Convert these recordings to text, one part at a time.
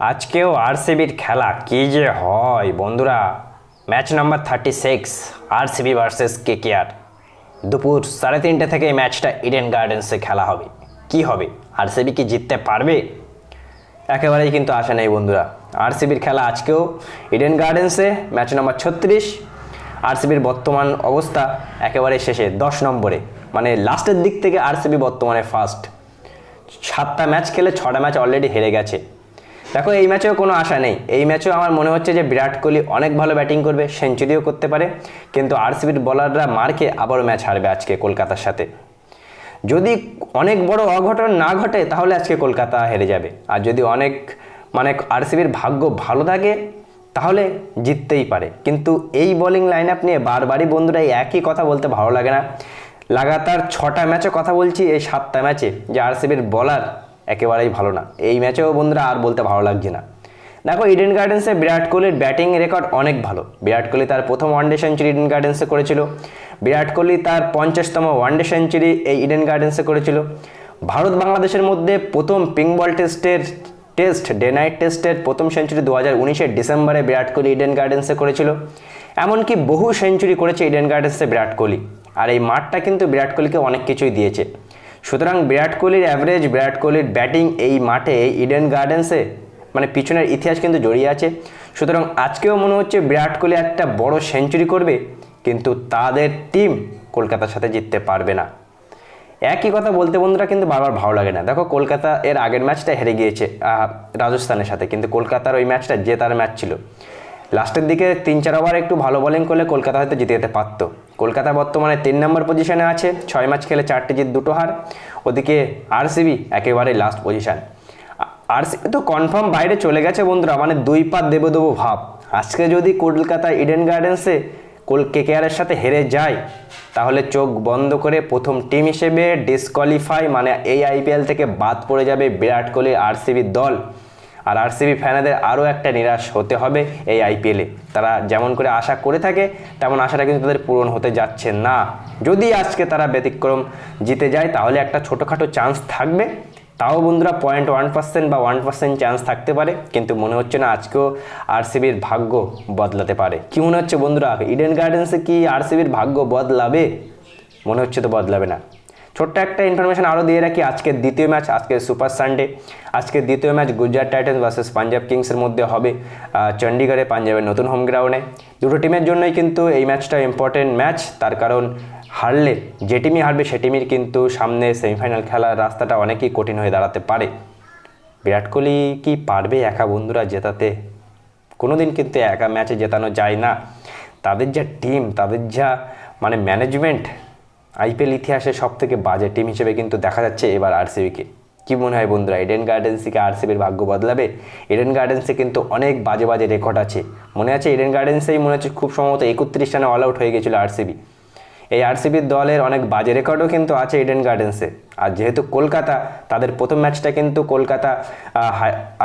আজকেও আরসিবির খেলা কি যে হয়, বন্ধুরা। Match number thirty six RCB versus K KKR. দুপুর সাড়ে তিনটে থেকে এই ম্যাচটা ইডেন গার্ডেন্সে খেলা হবে। কি হবে? আরসিবি কি জিততে পারবে? একেবারেই কিন্তু আশা নেই, বন্ধুরা। আরসিবির খেলা আজকেও ইডেন গার্ডেন্সে, ম্যাচ নাম্বার ছত্রিশ। আরসিবির বর্তমান অবস্থা একেবারে শেষে, দশ নম্বরে। মানে লাস্টের দিক থেকে আরসিবি বর্তমানে ফার্স্ট সাতটা ম্যাচ খেলে ছটা ম্যাচ অলরেডি হেরে গেছে। দেখো, এই ম্যাচেও কোনো আশা নেই। এই ম্যাচেও আমার মনে হচ্ছে যে বিরাট কোহলি অনেক ভালো ব্যাটিং করবে সেঞ্চুরিও করতে পারে। কিন্তু আরসিবির বলাররা মারকে আবারও ম্যাচ হারবে আজকে কলকাতার সাথে। যদি অনেক বড় অঘটন না ঘটে, তাহলে আজকে কলকাতা হেরে যাবে। আর যদি অনেক মানে আরসিবির ভাগ্য ভালো থাকে, তাহলে জিততেই পারে। কিন্তু এই বোলিং লাইন আপ নিয়ে বারবারই বন্ধুরা এই একই কথা বলতে ভালো লাগে না। লাগাতার ছটা ম্যাচে কথা বলছি, এই সাতটা ম্যাচে যে আরসিবির বলার একেবারেই ভালো না। এই ম্যাচেও বন্ধুরা আর বলতে ভালো লাগছে না। দেখো ইডেন গার্ডেন্সে বিরাট কোহলির ব্যাটিং রেকর্ড অনেক ভালো। বিরাট কোহলি তার প্রথম ওয়ানডে সেঞ্চুরি ইডেন গার্ডেন্সে করেছিল। বিরাট কোহলি তার পঞ্চাশতম ওয়ানডে সেঞ্চুরি এই ইডেন গার্ডেন্সে করেছিল। ভারত বাংলাদেশের মধ্যে প্রথম পিঙ্ক বল টেস্টের টেস্ট ডে নাইট টেস্টের প্রথম সেঞ্চুরি দু হাজার উনিশের ডিসেম্বরে বিরাট কোহলি ইডেন গার্ডেন্সে করেছিল। এমনকি বহু সেঞ্চুরি করেছে ইডেন গার্ডেন্সে বিরাট কোহলি। আর এই মাঠটা কিন্তু বিরাট কোহলিকে অনেক কিছুই দিয়েছে। সুতরাং বিরাট কোহলির অ্যাভারেজ বিরাট কোহলির ব্যাটিং এই মাঠে ইডেন গার্ডেন্সে মানে পিছনের ইতিহাস কিন্তু জড়িয়ে আছে। সুতরাং আজকেও মনে হচ্ছে বিরাট কোহলি একটা বড় সেঞ্চুরি করবে, কিন্তু তাদের টিম কলকাতার সাথে জিততে পারবে না। একই কথা বলতে বন্ধুরা কিন্তু বারবার ভালো লাগে না। দেখো, কলকাতা এর আগের ম্যাচটা হেরে গিয়েছে রাজস্থানের সাথে, কিন্তু কলকাতার ওই ম্যাচটা জেতার ম্যাচ ছিল। লাস্টের দিকে তিন চার ওভার একটু ভালো বোলিং করলে কলকাতা হয়তো জিতে যেতে পারতো। কলকাতা বর্তমানে তিন নম্বর পজিশনে আছে, ছয় ম্যাচ খেলে চারটে জিত, দুটো হার। ওদিকে আরসিবি একেবারে লাস্ট পজিশন আরসিবি তো কনফার্ম বাইরে চলে গেছে বন্ধুরা মানে দুই পাত দেবো দেবো ভাব। আজকে যদি কলকাতা ইডেন গার্ডেন্সে কোল কেকেআরের সাথে হেরে যায়, তাহলে চোখ বন্ধ করে প্রথম টিম হিসেবে ডিসকোয়ালিফাই মানে এই আইপিএল থেকে বাদ পড়ে যাবে বিরাট কোহলি আরসিবির দল। আর আরসিবি ফ্যানেদের আরও একটা নিরাশ হতে হবে এই আইপিএলে তারা যেমন করে আশা করে থাকে, তেমন আশাটা কিন্তু তাদের পূরণ হতে যাচ্ছে না। যদি আজকে তারা ব্যতিক্রম জিতে যায়, তাহলে একটা ছোটোখাটো চান্স থাকবে। তাও বন্ধুরা পয়েন্ট ওয়ান পার্সেন্ট বা ওয়ান পার্সেন্ট চান্স থাকতে পারে, কিন্তু মনে হচ্ছে না আজকেও আরসিবির ভাগ্য বদলাতে পারে। কি মনে হচ্ছে বন্ধুরা? ইডেন গার্ডেন্সে কি আরসিবির ভাগ্য বদলাবে? মনে হচ্ছে তো বদলাবে না। ছোট্ট একটা ইনফরমেশন আরও দিয়ে রাখি আজকের দ্বিতীয় ম্যাচ আজকে সুপার সানডে আজকের দ্বিতীয় match Gujarat titans versus Punjab কিংসের মধ্যে হবে চণ্ডীগড়ে পাঞ্জাবের নতুন হোম গ্রাউন্ডে দুটো টিমের জন্যই কিন্তু এই ম্যাচটা ইম্পর্টেন্ট ম্যাচ তার কারণ হারলে যে টিমই হারবে, সে টিমের কিন্তু সামনে সেমিফাইনাল খেলার রাস্তাটা অনেকই কঠিন হয়ে দাঁড়াতে পারে। বিরাট কোহলি কি পারবে একা বন্ধুরা জেতাতে? কোনোদিন কিন্তু একা ম্যাচে জেতানো যায় না। তাদের যা টিম তাদের যা মানে ম্যানেজমেন্ট আইপিএল ইতিহাসে সব থেকে বাজে টিম হিসেবে কিন্তু দেখা যাচ্ছে এবার আরসিবিকে। কি মনে হয় বন্ধুরা এডেন গার্ডেন্সিকে আরসিবির ভাগ্য বদলাবে? এডেন গার্ডেন্সে কিন্তু অনেক বাজে বাজে রেকর্ড আছে। মনে আছে এডেন গার্ডেন্সেই মনে হচ্ছে খুব সম্ভবত একত্রিশ রানে অল আউট হয়ে গেছিল আরসিবি। এই আরসিবির দলের অনেক বাজে রেকর্ডও কিন্তু আছে ইডেন গার্ডেন্সে আর যেহেতু কলকাতা, তাদের প্রথম ম্যাচটা কিন্তু কলকাতা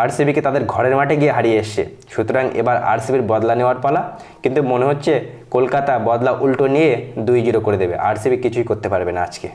আরসিবিকে তাদের ঘরের মাঠে গিয়ে হারিয়ে এসছে। সুতরাং এবার আরসিবির বদলা নেওয়ার পালা। কিন্তু মনে হচ্ছে কলকাতা বদলা উল্টো নিয়ে দুই জিরো করে দেবে। আরসিবি কিছুই করতে পারবে না আজকে।